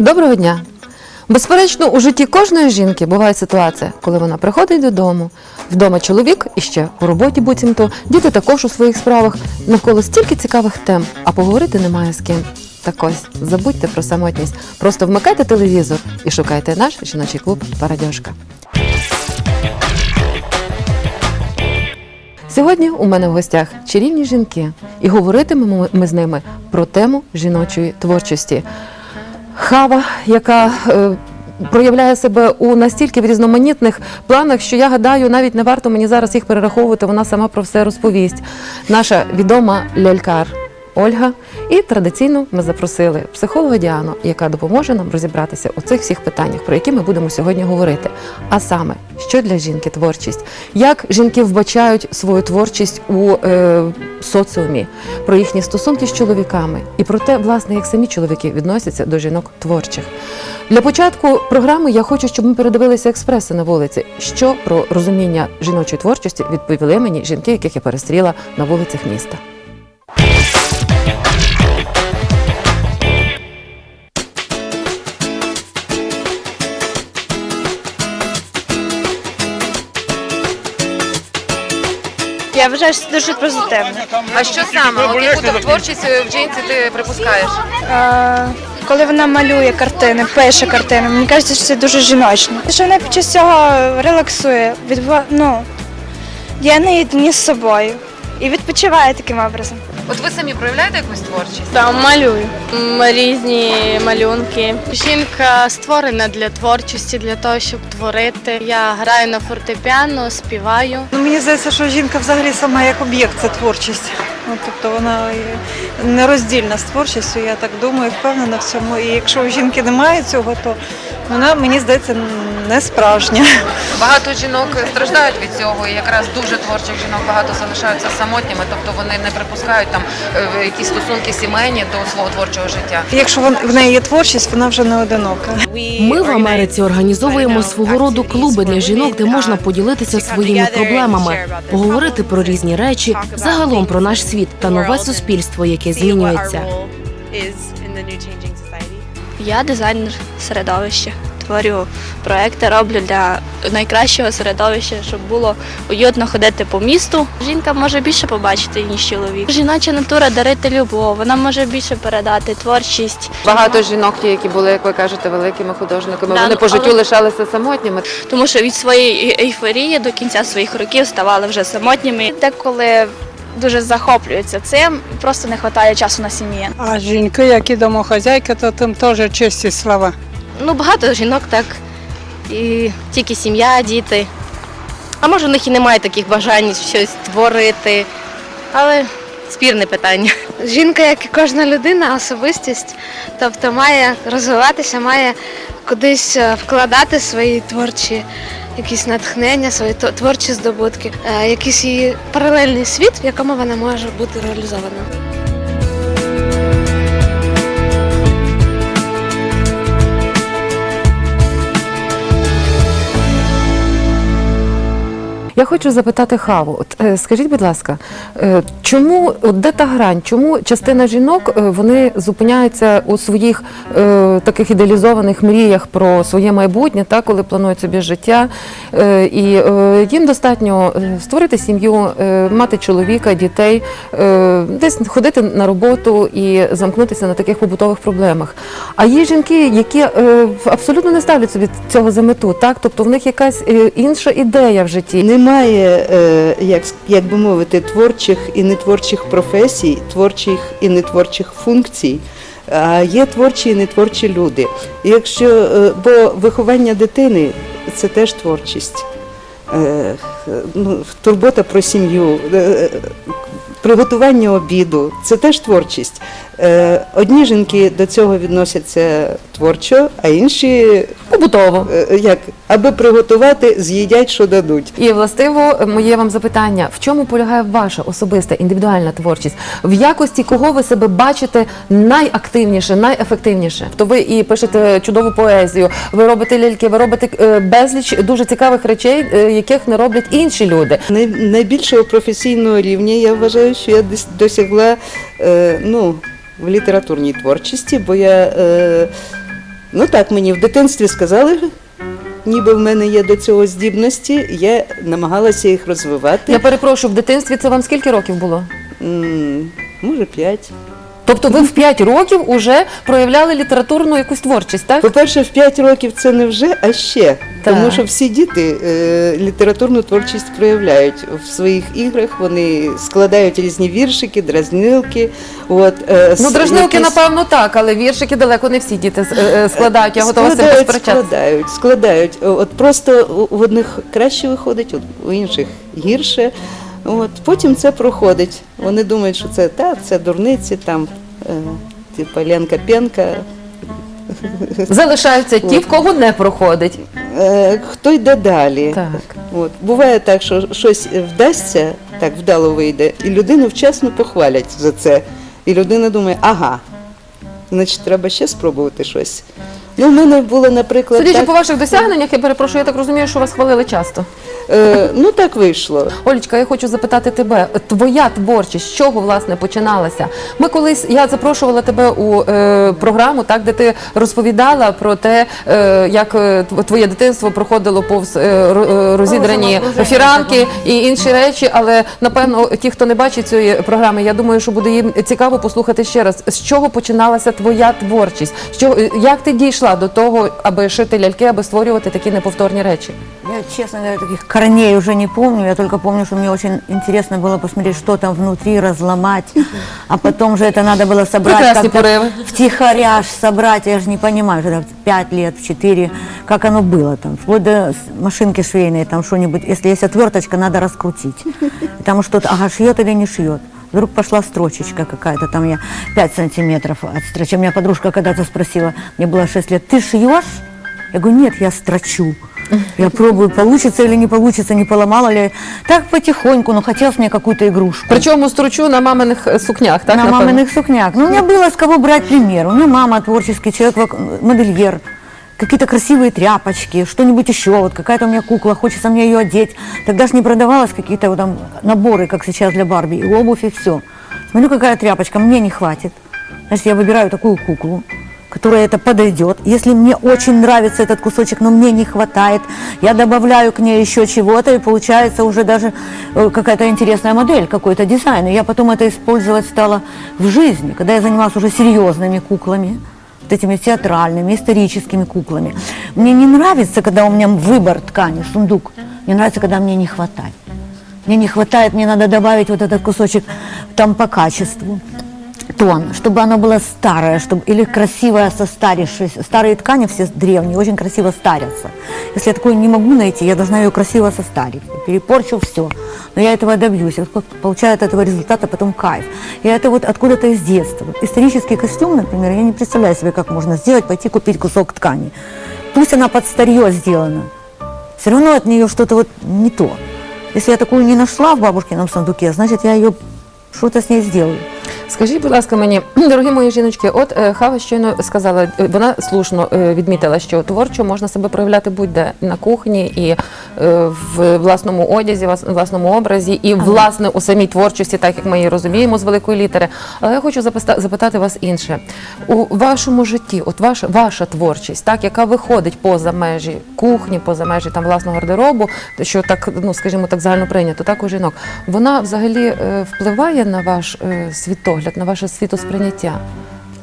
Доброго дня! Безперечно, у житті кожної жінки буває ситуація, коли вона приходить додому, вдома чоловік і ще у роботі буцімто, діти також у своїх справах, навколо стільки цікавих тем, а поговорити немає з ким. Так ось, забудьте про самотність, просто вмикайте телевізор і шукайте наш жіночий клуб Парадьошка. Сьогодні у мене в гостях чарівні жінки, і говоритимемо ми з ними про тему жіночої творчості. Хава, яка е, проявляє себе у настільки в різноманітних планах, що я гадаю, навіть не варто мені зараз їх перераховувати. Вона сама про все розповість. Наша відома лялькар Ольга. І традиційно ми запросили психолога Діану, яка допоможе нам розібратися у цих всіх питаннях, про які ми будемо сьогодні говорити. А саме, що для жінки творчість, як жінки вбачають свою творчість у е, соціумі, про їхні стосунки з чоловіками і про те, власне, як самі чоловіки відносяться до жінок творчих. Для початку програми я хочу, щоб ми передивилися експреси на вулиці. Що про розуміння жіночої творчості відповіли мені жінки, яких я перестріла на вулицях міста. Вважаю, що це дуже позитивно. А що саме? От яку то творчість в джинсі ти припускаєш? Е, коли вона малює картини, пише картини, мені кажеться, що це дуже жіночно. Що вона під час цього релаксує, відбува... ну, є наєдині з собою і відпочиває таким образом. От ви самі проявляєте якусь творчість? Там малюю М, різні малюнки. Жінка створена для творчості, для того, щоб творити. Я граю на фортепіано, співаю. Ну, мені здається, що жінка взагалі сама як об'єкт це творчість. Ну, тобто вона нероздільна з творчістю, я так думаю, впевнена в цьому. І якщо у жінки немає цього, то вона, мені здається, не справжня. Багато жінок страждають від цього, і якраз дуже творчих жінок багато залишаються самотніми, тобто вони не припускають там е, якісь стосунки сімейні до свого творчого життя. Якщо вон- в неї є творчість, вона вже не одинока. Ми в Америці організовуємо свого роду клуби для жінок, де можна поділитися своїми проблемами, поговорити про різні речі, загалом про наш світ та нове суспільство, яке змінюється. Я дизайнер середовища. Творю проекти, роблю для найкращого середовища, щоб було уютно ходити по місту. Жінка може більше побачити, ніж чоловік. Жіноча натура дарити любов, вона може більше передати творчість. Багато жінок, ті, які були, як ви кажете, великими художниками, Да, вони по життю але- лишалися самотніми. тому що від своєї ейфорії до кінця своїх років ставали вже самотніми. Деколи дуже захоплюються цим, просто не вистачає часу на сім'ї. А жінки, які домохозяйки, то тим теж чисті слова. Ну, багато жінок так, і тільки сім'я, діти. А може, у них і немає таких бажань щось творити, але спірне питання. Жінка, як і кожна людина, особистість, тобто має розвиватися, має кудись е, вкладати свої творчі якісь натхнення, свої творчі здобутки, е, якийсь її паралельний світ, в якому вона може бути реалізована. Я хочу запитати Хаву. От е, скажіть, будь ласка, е, чому от де та грань? Чому частина жінок е, вони зупиняються у своїх е, таких ідеалізованих мріях про своє майбутнє, та коли планують собі життя, е, і е, їм достатньо створити сім'ю, е, мати чоловіка, дітей, е, десь ходити на роботу і замкнутися на таких побутових проблемах. А є жінки, які е, абсолютно не ставлять собі цього за мету, так тобто в них якась інша ідея в житті. Немає, е, як, як би мовити, творчих і нетворчих професій, творчих і нетворчих функцій. А є творчі і нетворчі люди. Якщо, е, бо виховання дитини це теж творчість. Е, ну, турбота про сім'ю, приготування обіду це теж творчість. Е, Одні жінки до цього відносяться творчо, а інші Побутово. е, як аби приготувати, з'їдять, що дадуть. І властиво моє вам запитання: в чому полягає ваша особиста індивідуальна творчість? В якості кого ви себе бачите найактивніше, найефективніше? То ви і пишете чудову поезію, ви робите ляльки, ви робите е, безліч дуже цікавих речей, яких не роблять інші люди. Най- Найбільшого професійного рівня я вважаю, що я досягла е, ну, в літературній творчості, бо я е, Ну так, мені в дитинстві сказали, ніби в мене є до цього здібності, я намагалася їх розвивати. Я перепрошую, в дитинстві це вам скільки років було? М, Може, п'ять. Тобто ви в 5 років уже проявляли літературну якусь творчість, так? По-перше, в 5 років це не вже, а ще. Так. Тому що всі діти е, літературну творчість проявляють в своїх іграх. Вони складають різні віршики, дразнилки. От, е, Ну, с- дражнилки, якісь- напевно, так, але віршики далеко не всі діти е, е, складають. Я готова з цим складають, посперечатися. складають, складають. От просто у- в одних краще виходить, у- у інших гірше. От потім це проходить. Вони думають, що це та це дурниці, там е, типа Ленка Пенка. Залишаються ті, в кого не проходить. Е, хто йде далі? Так. От буває так, що щось вдасться, так вдало вийде, і людину вчасно похвалять за це. І людина думає, ага, значить, треба ще спробувати щось. Ну, в мене було, наприклад, Судячи так, по ваших досягненнях, я перепрошую, я так розумію, що вас хвалили часто. Е, ну так вийшло. Олечка, я хочу запитати тебе, твоя творчість, з чого власне починалася? Ми колись я запрошувала тебе у е, програму, так де ти розповідала про те, е, як е, твоє дитинство проходило повз е, е, розідрані фіранки і інші речі. Але напевно, ті, хто не бачить цієї програми, я думаю, що буде їм цікаво послухати ще раз, з чого починалася твоя творчість? З чого як ти дійшла до того, аби шити ляльки, аби створювати такі неповторні речі? Я, честно говоря, таких корней уже не помню. Я только помню, что мне очень интересно было посмотреть, что там внутри, разломать. А потом же это надо было собрать как-то втихаря собрать. Я же не понимаю, что это в 5 лет, в 4, как оно было там. Вплоть до машинки швейной, там что-нибудь. Если есть отверточка, надо раскрутить. И там что-то, ага, шьет или не шьет. Вдруг пошла строчечка какая-то, там я 5 сантиметров отстрочила. Меня подружка когда-то спросила, мне было 6 лет, ты шьешь? Я говорю, нет, я строчу. Я пробую, получится или не получится, не поломала ли. Так потихоньку, но хотелось мне какую-то игрушку. Причому стручу на маминих е, сукнях, так на напевно? маминых сукнях. Ну, у меня было с кого брать пример. У меня мама творческий человек, вок- модельер. Какие-то красивые тряпочки, что-нибудь еще. Вот какая-то у меня кукла, хочется мне ее одеть. Тогда же не продавалось какие-то вот там наборы, как сейчас для Барби, и обувь, и все. Смотрю, какая тряпочка, мне не хватит. Значит, я выбираю такую куклу, которая это подойдет. Если мне очень нравится этот кусочек, но мне не хватает, я добавляю к ней еще чего-то, и получается уже даже э, какая-то интересная модель, какой-то дизайн. И я потом это использовать стала в жизни, когда я занималась уже серьезными куклами, этими театральными, историческими куклами. Мне не нравится, когда у меня выбор ткани, сундук. Мне нравится, когда мне не хватает. Мне не хватает, мне надо добавить вот этот кусочек там по качеству тон, чтобы оно было старое, чтобы, или красивое состарившееся. Старые ткани все древние, очень красиво старятся. Если я такое не могу найти, я должна ее красиво состарить. Перепорчу все. Но я этого добьюсь. Как получаю от этого результата потом кайф. И это вот откуда-то из детства. Исторический костюм, например, я не представляю себе, как можно сделать, пойти купить кусок ткани. Пусть она под старье сделана. Все равно от нее что-то вот не то. Если я такую не нашла в бабушкином сундуке, значит, я ее что-то с ней сделаю. Скажіть, будь ласка, мені, дорогі мої жіночки, от е, Хава щойно сказала, е, вона слушно е, відмітила, що творчо можна себе проявляти будь-де на кухні і е, в власному одязі, влас- власному образі, і власне у самій творчості, так як ми її розуміємо з великої літери. Але я хочу записта- запитати вас інше. У вашому житті, от ваша, ваша творчість, так, яка виходить поза межі кухні, поза межі там власного гардеробу, що так, ну скажімо так, загально прийнято, так у жінок, вона взагалі е, впливає на ваш е, світогляд, на ваше світосприйняття.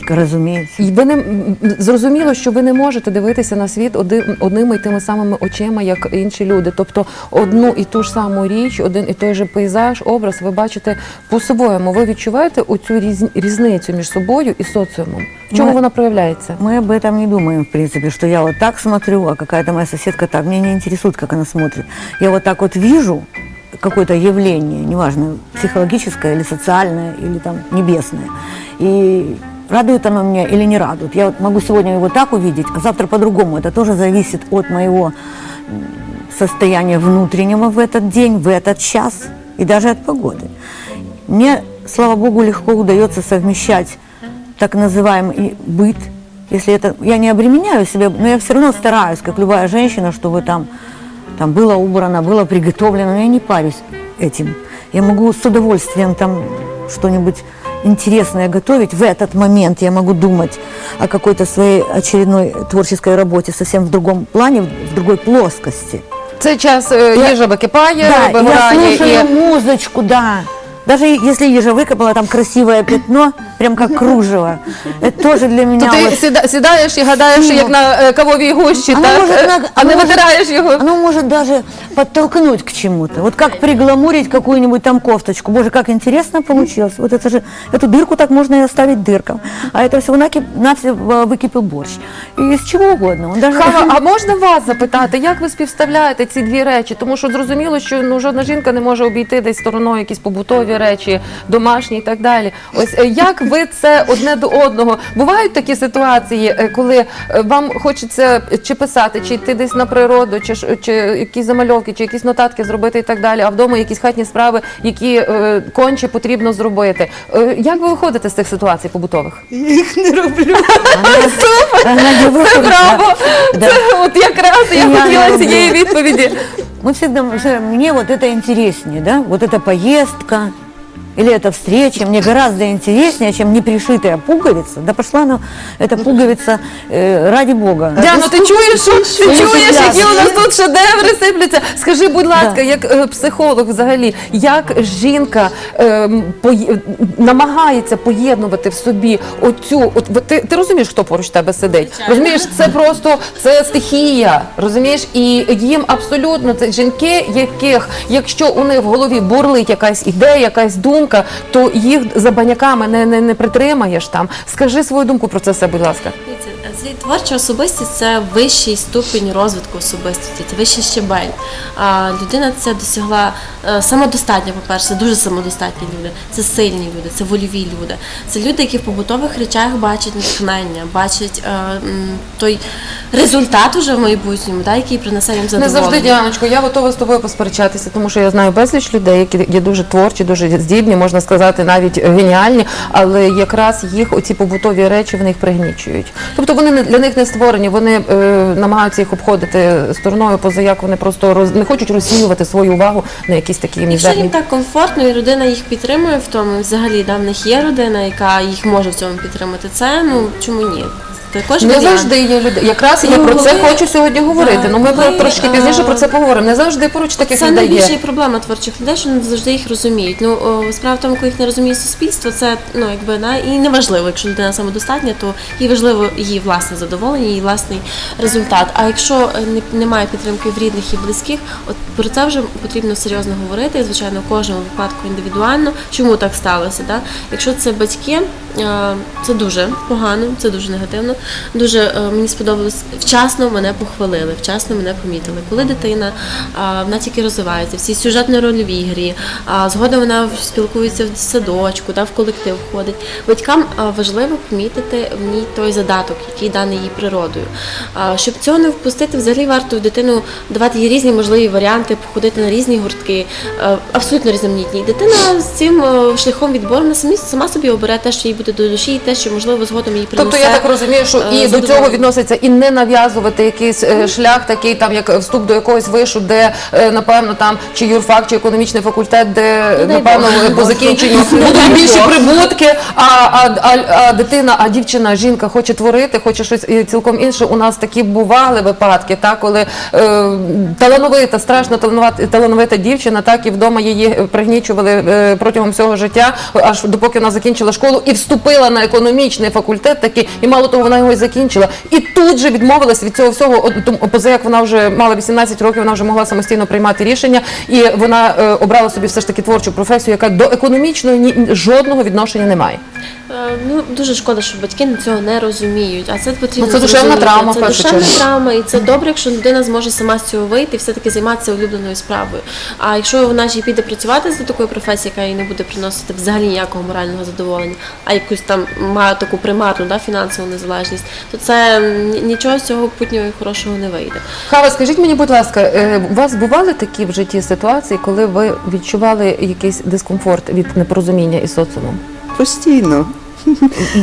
Разумеется. І ви не зрозуміло, що ви не можете дивитися на світ один, одними і тими самими очима, як інші люди. Тобто одну і ту ж саму річ, один і той же пейзаж, образ ви бачите по-своєму. Ви відчуваєте оцю різ, різницю між собою і соціумом? В чому Ми- вона проявляється? Мы об этом не думаем, в принципе, что я вот так смотрю, а какая-то моя соседка так. Меня не интересует, как она смотрит. Я вот так вот вижу какое-то явление, неважно, психологическое или социальное, или там небесное. И радует оно меня или не радует. Я могу сегодня его так увидеть, а завтра по-другому. Это тоже зависит от моего состояния внутреннего в этот день, в этот час и даже от погоды. Мне, слава богу, легко удается совмещать так называемый быт, если это, я не обременяю себя, но я все равно стараюсь, как любая женщина, чтобы там, там было убрано, было приготовлено, но я не парюсь этим. Я могу с удовольствием там что-нибудь интересное готовить, в этот момент я могу думать о какой-то своей очередной творческой работе совсем в другом плане, в другой плоскости. Цей час е, Я- їжа википає, Да, я вигорає слушаю і музычку, да. Даже если ежа выкопала там красивое пятно, прям как кружево, это тоже для то меня ти вот- сіда- сідаєш і гадаєш, Ну. як на е, кавовій гущі, Оно так? может Е, на- а не оно может- витираєш його. Оно может даже подтолкнуть к чему-то. Вот как пригламурить какую-нибудь там кофточку. Боже, как интересно получилось. Вот это же, эту дырку так можно и оставить дырком. А это всего накип, навсего выкипел борщ. И из чего угодно. Он даже... Хава, а можна вас запитати, як ви співставляєте ці дві речі? Тому що зрозуміло, що ну жодна жінка не може обійти десь стороною якісь побутові речі, домашні і так далі. Ось е, як ви це одне до одного? Бувають такі ситуації, е, коли е, вам хочеться чи писати, чи йти десь на природу, чи, ж- чи якісь замальовки, чи якісь нотатки зробити і так далі, а вдома якісь хатні справи, які е, конче потрібно зробити. Е, як ви виходите з цих ситуацій побутових? Я їх не роблю. Она не Це выходит, да. браво! Да. Це от якраз я Я не хотіла роблю. цієї відповіді. Мы всегда, что мне вот это интереснее, да, вот эта поездка или эта встреча мне гораздо интереснее, чем непришитая пуговица. Да пошла ну, эта пуговица э, ради бога. Діано, ти чуєш, що ти Ну, чуєш, ясно. які у нас тут шедеври сипляться? Скажи, будь ласка, Да. як е, психолог взагалі, як жінка ем, пої- намагається поєднувати в собі оцю, от ви- ти, ти розумієш, хто поруч тебе сидить? Розумієш, це просто це стихія, розумієш, і їм абсолютно це жінки, яких, якщо у них в голові бурлить якась ідея, якась думка, то їх за баняками не, не, не притримаєш там. Скажи свою думку про це все, будь ласка. Творча особистість це вищий ступінь розвитку особистості, це вищий щебель. А людина це досягла е, самодостатня, по-перше, дуже самодостатні люди, це сильні люди, це вольові люди. Це люди, які в побутових речах бачать натхнення, бачать е, той результат уже в майбутньому, да, який принесе їм Не завжди, Діаночко, я готова з тобою посперечатися, тому що я знаю безліч людей, які є дуже творчі, дуже здібні, можна сказати, навіть геніальні, але якраз їх оці побутові речі вони їх пригнічують. Тобто вони не для них не створені, вони е, намагаються їх обходити стороною, поза як вони просто роз, не хочуть розсіювати свою увагу на якісь такі Якщо мізерні. їм так комфортно, і родина їх підтримує в тому, і взагалі да, в них є родина, яка їх може в цьому підтримати. Це ну чому ні? Також Не варіант. завжди є люди. Якраз я Ну, про це коли- хочу сьогодні говорити. Ну ми коли, трошки е, пізніше про це поговоримо. Не завжди поруч таких Це людей є. найбільша і проблема творчих людей, що не завжди їх розуміють. Ну о, справа в тому, коли їх не розуміє суспільство, це ну якби да, і не важливо. Якщо людина самодостатня, то їй важливо її власне задоволення, її власний результат. А якщо е, не, немає підтримки в рідних і близьких, от про це вже потрібно серйозно говорити. І, звичайно, в кожному випадку індивідуально. Чому так сталося? Да? Якщо це батьки, е, це дуже погано, це дуже негативно. Дуже е, мені сподобалось вчасно мене похвалили, вчасно мене помітили. Коли дитина вона тільки розвивається, всі сюжетно-рольові грі, а згодом вона спілкується в садочку, да, в колектив входить. Батькам важливо помітити в ній той задаток, який даний їй природою. Щоб цього не впустити, взагалі варто в дитину давати їй різні можливі варіанти, походити на різні гуртки, е, абсолютно різноманітні. Дитина з цим е, шляхом відбору вона самі сама собі обере те, що їй буде до душі, і те, що можливо згодом їй принесе. Тобто я так розумію, що е, і до цього відноситься і не нав'язувати якийсь е, шлях, такий там як вступ до якогось вишу, де е, напевно там чи юрфак, чи економічний факультет, де Ну, напевно по закінченню будуть більші прибутки. А, а, а, а дитина, а дівчина, жінка хоче творити, хоче щось цілком інше. У нас такі бували випадки, так коли е, талановита, страшно талановита, талановита дівчина, так і вдома її пригнічували е, протягом всього життя, аж допоки вона закінчила школу і вступила на економічний факультет такий, і мало того, вона його і закінчила. І тут же відмовилась від цього всього. Поза як вона вже мала 18 років, вона вже могла самостійно приймати рішення, і вона е, обрала собі все ж таки творчу професію, яка до економічної ні жодного відношення не має. Е, Ну дуже шкода, що батьки цього не розуміють. А це потрібно Ну, це душевна зрозуміти. травма, Це душевна чергу. травма, і це добре, якщо людина зможе сама з цього вийти і все таки займатися улюбленою справою. А якщо вона ж і піде працювати за такою професією, яка їй не буде приносити взагалі ніякого морального задоволення, а якусь там має таку примарну да, фінансову незалежність, то це нічого з цього путнього і хорошого не вийде. Хава, скажіть мені, будь ласка, е, у вас бували такі в житті ситуації, коли ви відчували якийсь дискомфорт від непорозуміння із соціумом? Постійно.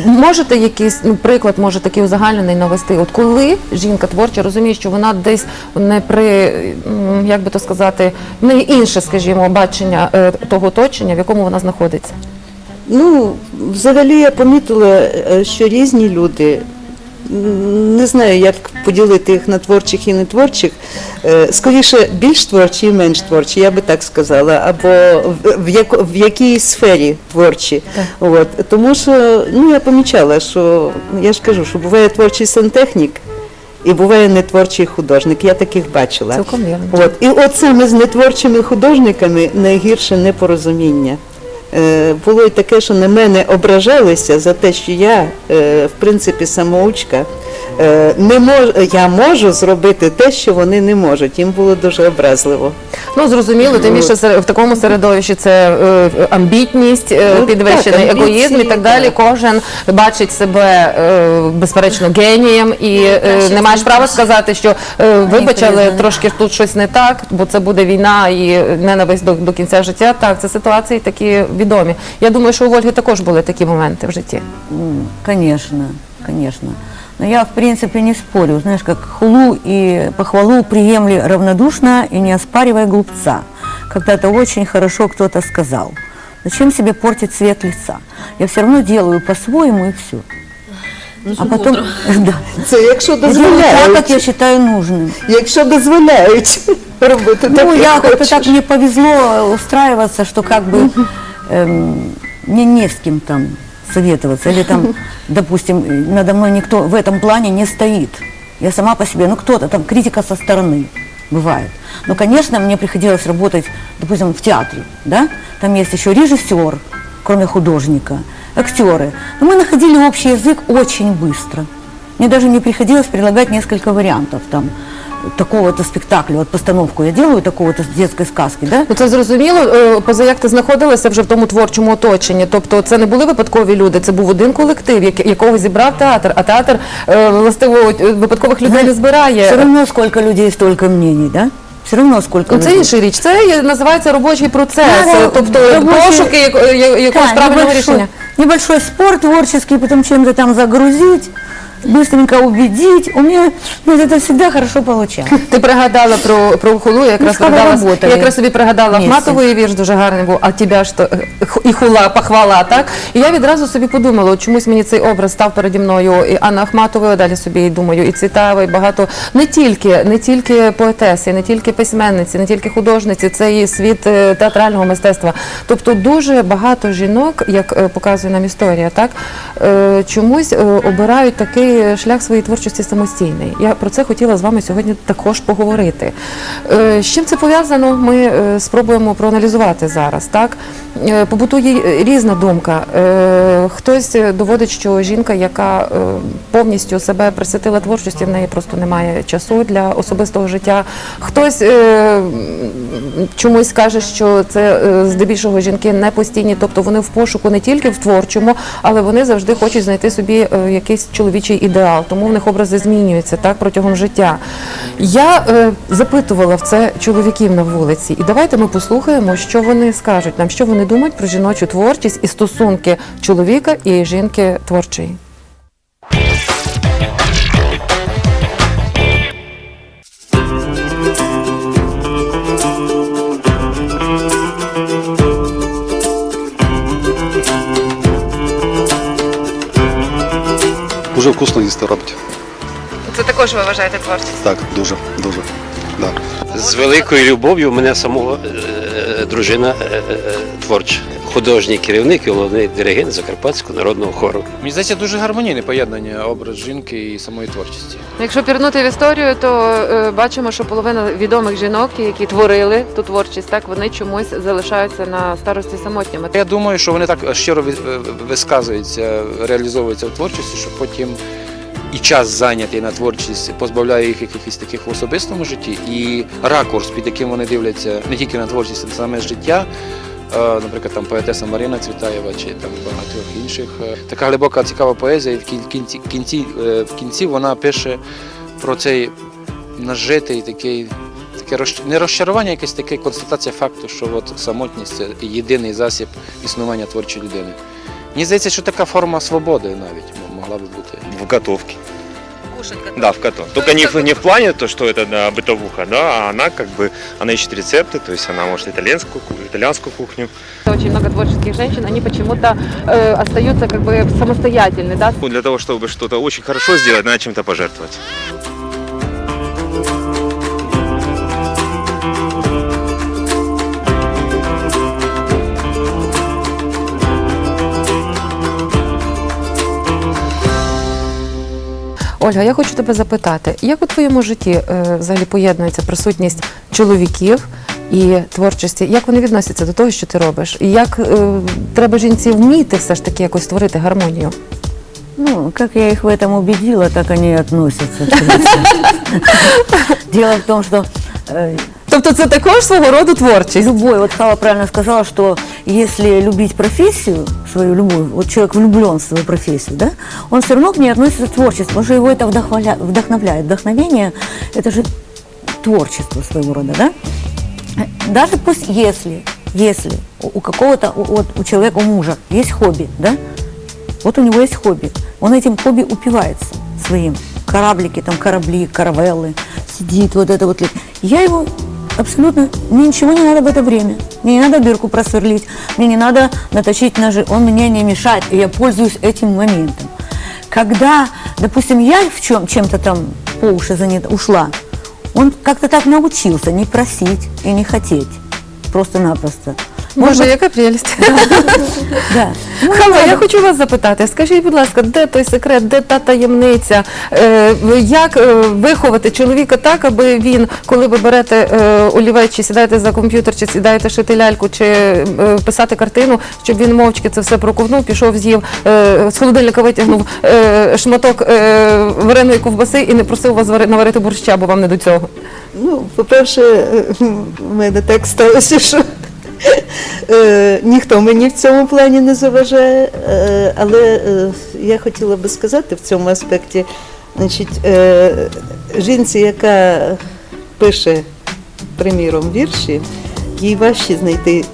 Можете якийсь ну, приклад, може такий узагальнений навести? От коли жінка творча розуміє, що вона десь не при як би то сказати, не інше, скажімо, бачення е, того оточення, в якому вона знаходиться. Ну, взагалі я помітила, е, що різні люди. Не знаю, як поділити їх на творчих і нетворчих. Е, Скоріше, більш творчі і менш творчі, я би так сказала, або в, яко- в якій сфері творчі. От. Тому що ну, я помічала, що я ж кажу, що буває творчий сантехнік і буває нетворчий художник. Я таких бачила. Цілком вірно. От. І от саме з нетворчими художниками найгірше непорозуміння. Е, було й таке, що на мене ображалися за те, що я, е, в принципі, самоучка. Е, не мож, я можу зробити те, що вони не можуть. Їм було дуже образливо. Ну зрозуміло, тим більше в такому середовищі це е, амбітність, е, Ну, підвищений так, егоїзм і так далі. так. Кожен бачить себе е, безперечно генієм, і е, не маєш права сказати, що е, вибач, трошки тут щось не так, бо це буде війна і ненависть до, до кінця життя. Так, це ситуації такі відомі. Я думаю, що у Ольги також були такі моменти в житті. М, Конечно, конечно. Но я, в принципе, не спорю. Знаешь, как хулу и похвалу приемли равнодушно и не оспаривая глупца. Когда-то очень хорошо кто-то сказал. Зачем себе портить цвет лица? Я все равно делаю по-своему и все. а потом, да, Це якщо я делаю так, как я дозволяють, считаю нужным. якщо дозволяють робити так, Ну, як я как-то хочеш. так мне повезло устраиваться, что как бы эм, мне не с кем там советоваться. Или там, допустим, надо мной никто в этом плане не стоит. Я сама по себе, ну кто-то там, критика со стороны бывает. Но, конечно, мне приходилось работать, допустим, в театре, да? Там есть еще режиссер, кроме художника, актеры. Но мы находили общий язык очень быстро. Мне даже не приходилось предлагать несколько вариантов там такого-то спектакля, вот постановку я делаю такого-то детской сказки, да? Ну це зрозуміло, е, поза як ти знаходилася вже в тому творчому оточенні. Тобто це не були випадкові люди, це був один колектив, як- якого зібрав театр. А театр е, властиво е, випадкових людей не збирає. Все равно сколько людей, столько мнений, да? Все равно сколько Ну, це людей. інша річ. Це є- називається робочий процес, Да, да, е, тобто робочий- пошуки яко- я- якогось Да, правильного небольшой, рішення. небольшой спор творческий, потом чем-то там загрузить, быстренько убедить. У меня ну, это всегда хорошо получалось. Ти пригадала про, про хулу, я якраз Хавою пригадала, работали я якраз собі пригадала вместе. Ахматової вірш дуже гарний був, а тебе ж то і хула, похвала, так? І я відразу собі подумала, от чомусь мені цей образ став переді мною і Анна Ахматової, далі собі думаю, і Цвітаєвої, багато не тільки, не тільки поетеси, не тільки письменниці, не тільки художниці, це і світ е, театрального мистецтва. Тобто дуже багато жінок, як е, показує нам історія, так е, чомусь е, обирають такий шлях своєї творчості самостійний. Я про це хотіла з вами сьогодні також поговорити. Е, З чим це пов'язано, ми е, спробуємо проаналізувати зараз. Так Е, побутує різна думка. Хтось доводить, що жінка, яка повністю себе присвятила творчості, в неї просто немає часу для особистого життя. Хтось чомусь каже, що це здебільшого жінки не постійні, тобто вони в пошуку не тільки в творчому, але вони завжди хочуть знайти собі якийсь чоловічий ідеал, тому в них образи змінюються так протягом життя. Я е, запитувала в це чоловіків на вулиці, і давайте ми послухаємо, що вони скажуть нам, що вони думають про жіночу творчість і стосунки чоловіка і жінки творчої. Дуже вкусно їсти робить. Це також ви вважаєте творчість. Так, дуже, дуже. Да. З великою любов'ю мене самого е, дружина е, е, творча. Художній керівник і головний диригент Закарпатського народного хору. Мені здається, дуже гармонійне поєднання образ жінки і самої творчості. Якщо пірнути в історію, то е, бачимо, що половина відомих жінок, які творили ту творчість, так вони чомусь залишаються на старості самотніми. Я думаю, що вони так щиро ви- висказуються, реалізовуються в творчості, що потім і час зайнятий на творчість позбавляє їх якихось таких в особистому житті, і ракурс, під яким вони дивляться не тільки на творчість, а саме життя. Е, Наприклад, там поетеса Марина Цвітаєва чи там багатьох інших. е, Така глибока цікава поезія. І в кін- кінці, кінці, е, в кінці вона пише про цей нажитий такий таке не розчарування, якесь таке констатація факту, що от самотність це єдиний засіб існування творчої людини. Мені здається, що така форма свободи навіть могла би бути. В готовці Да, в коту. Только не, в- не в плане то, что это да, бытовуха, да, а она как бы, она ищет рецепты, то есть она может итальянскую, ку- итальянскую кухню. Очень много творческих женщин, они почему-то э, остаются как бы самостоятельны, да, Для того, чтобы что-то очень хорошо сделать, надо чем-то пожертвовать. Ольга, я хочу тебе запитати, як у твоєму житті е, взагалі поєднується присутність чоловіків і творчості? Як вони відносяться до того, що ти робиш? І як е, треба жінці вміти все ж таки якось створити гармонію? Ну, как я их в этом убедила, так они и относятся. Дело в том, что э, Тобто це також свого роду творчість. любой, вот Хава правильно сказала, что если любить профессию, свою любую, вот человек влюблен в свою профессию, да, он все равно к ней относится творчество, потому что его это вдохновля- вдохновляет. Вдохновение – это же творчество своего рода, да? Даже пусть если, если у какого-то, вот у человека, у мужа есть хобби, да, вот у него есть хобби, он этим хобби упивается своим. Кораблики, там корабли, каравеллы, сидит вот это вот. Я его абсолютно, мне ничего не надо в это время. Мне не надо дырку просверлить, мне не надо наточить ножи, он мне не мешает, и я пользуюсь этим моментом. Когда, допустим, я в чем, чем-то там по уши занята, ушла, он как-то так научился не просить и не хотеть. Просто-напросто. Боже, яка прелість. да. Хава, я хочу вас запитати. Скажіть, будь ласка, де той секрет, де та таємниця? Е, як е, виховати чоловіка так, аби він, коли ви берете е, олівець, чи сідаєте за комп'ютер, чи сідаєте шити ляльку, чи е, писати картину, щоб він мовчки це все проковнув, пішов, з'їв е, з холодильника витягнув е, шматок е, вареної ковбаси і не просив вас звари- наварити борща, бо вам не до цього. Ну, по-перше, в мене так сталося, що ніхто мені в цьому плані не заважає. Е, але е, я хотіла би сказати в цьому аспекті, значить, е, жінці, яка пише, приміром, вірші, їй важче знайти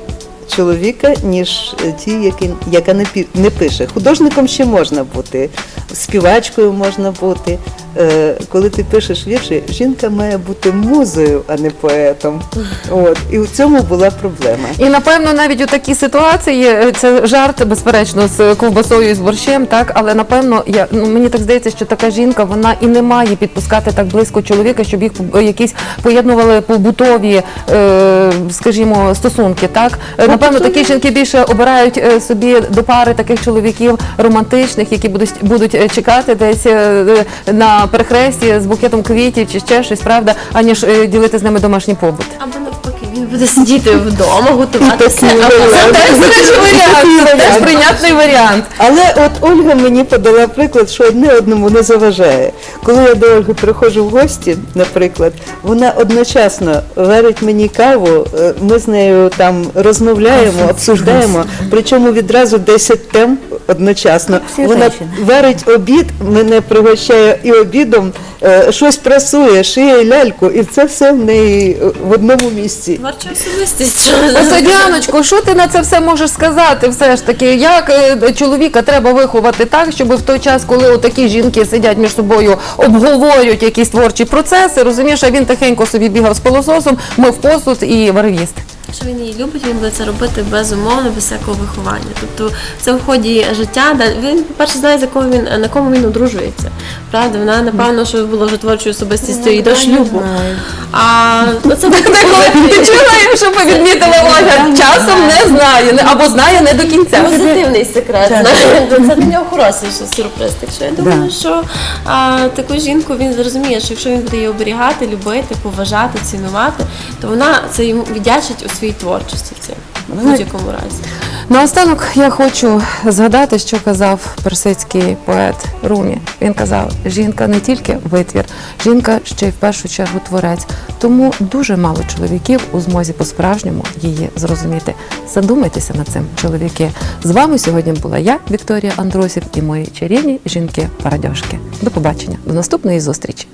чоловіка, ніж ті, які, яка не, не пише. Художником ще можна бути, співачкою можна бути. Е, коли ти пишеш вірші, жінка має бути музою, а не поетом. От. І в цьому була проблема. І напевно навіть у такій ситуації е, це жарт, безперечно, з ковбасою і з борщем, так але напевно я ну мені так здається, що така жінка вона і не має підпускати так близько чоловіка, щоб їх якісь поєднували побутові, е, скажімо, стосунки. Так Е, напевно, такі жінки більше обирають е, собі до пари таких чоловіків романтичних, які будуть будуть е, чекати десь е, е, на перехресті з букетом квітів чи ще щось, правда, аніж е, ділити з ними домашній побут. Або навпаки, буде сидіти вдома, або- варіант. Це теж, до речі, варіант, це теж прийнятний варіант. Але от Ольга мені подала приклад, що одне одному не заважає. Коли я до Ольги приходжу в гості, наприклад, вона одночасно варить мені каву, е, ми з нею там розмовляємо, обсуждаємо, причому відразу 10 тем одночасно. Вона варить обід, мене пригощає і обідом, щось прасує, шиє ляльку, і це все в неї е, в одному місці. Творча особистість. що Оце, Діаночко, що ти на це все можеш сказати? Все ж таки, як е, чоловіка треба виховати так, щоб в той час, коли такі жінки сидять між собою, обговорюють якісь творчі процеси, розумієш, а він тихенько собі бігав з пилососом, мив посуд і варив їсти. Якщо він її любить, він буде це робити безумовно, без всякого виховання. Тобто це в ході життя, де він, по-перше, знає, за кого він на кому він одружується. Правда, вона напевно, що була вже творчою особистістю і до шлюбу. А ну, це Ти чула, що повідмітила Ольга? Часом не знає, або знає не до кінця. позитивний секрет. Це для нього хороший сюрприз. Так що я думаю, що таку жінку він зрозуміє, що якщо він буде її оберігати, любити, поважати, цінувати, то вона це йому віддячить у своїй творчості в. В будь-якому разі. Наостанок я хочу згадати, що казав персидський поет Румі. Він казав: жінка не тільки витвір, жінка ще й в першу чергу творець. Тому дуже мало чоловіків у змозі по-справжньому її зрозуміти. Задумайтеся над цим, чоловіки. З вами сьогодні була я, Вікторія Андросів, і мої чарівні жінки-парадьошки. До побачення, до наступної зустрічі.